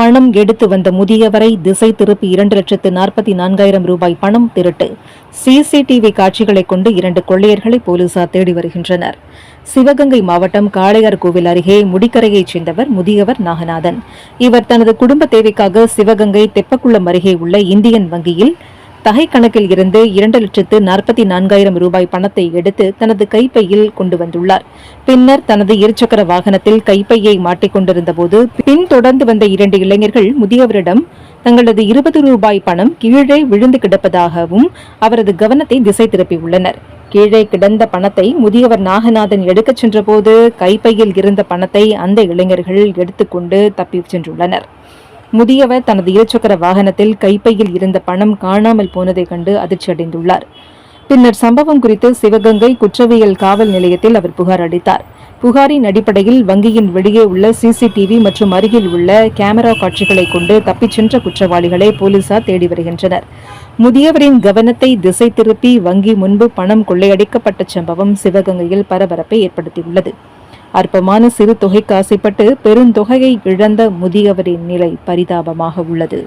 பணம் எடுத்து வந்த முதியவரை திசை திருப்பி இரண்டு லட்சத்து நாற்பத்தி நான்காயிரம் ரூபாய் பணம் திருட்டு. சிசிடிவி காட்சிகளை கொண்டு இரண்டு கொள்ளையர்களை போலீசார் தேடி வருகின்றனர். சிவகங்கை மாவட்டம் காளையார் கோவில் அருகே முடிக்கரையைச் சேர்ந்தவர் முதியவர் நாகநாதன். இவர் தனது குடும்ப தேவைக்காக சிவகங்கை தெப்பக்குளம் அருகே உள்ள இந்தியன் வங்கியில் தகை கணக்கில் இருந்து இரண்டு லட்சத்து நாற்பத்தி நான்காயிரம் ரூபாய் பணத்தை எடுத்து தனது கைப்பையில் கொண்டு வந்துள்ளார். பின்னர் தனது இருசக்கர வாகனத்தில் கைப்பையை மாட்டிக்கொண்டிருந்த போது பின்தொடர்ந்து வந்த இரண்டு இளைஞர்கள் முதியவரிடம் தங்களது இருபது ரூபாய் பணம் கீழே விழுந்து கிடப்பதாகவும் அவரது கவனத்தை திசை திருப்பியுள்ளனர். கீழே கிடந்த பணத்தை முதியவர் நாகநாதன் எடுக்கச் சென்றபோது கைப்பையில் இருந்த பணத்தை அந்த இளைஞர்கள் எடுத்துக்கொண்டு தப்பி சென்றுள்ளனர். முதியவர் தனது இருசக்கர வாகனத்தில் கைப்பையில் இருந்த பணம் காணாமல் போனதை கண்டு அதிர்ச்சியடைந்துள்ளார் பின்னர் சம்பவம் குறித்து சிவகங்கை குற்றவியல் காவல் நிலையத்தில் அவர் புகார் அளித்தார். புகாரின் அடிப்படையில் வங்கியின் வெளியே உள்ள சிசிடிவி மற்றும் அருகில் உள்ள கேமரா காட்சிகளை கொண்டு தப்பிச் சென்ற குற்றவாளிகளை போலீசார் தேடி வருகின்றனர். முதியவரின் கவனத்தை திசை திருப்பி வங்கி முன்பு பணம் கொள்ளையடிக்கப்பட்ட சம்பவம் சிவகங்கையில் பரபரப்பை ஏற்படுத்தியுள்ளது. அற்பமான சிறு தொகைக்கு ஆசைப்பட்டு பெருந்தொகையை இழந்த முதியவரின் நிலை பரிதாபமாக உள்ளது.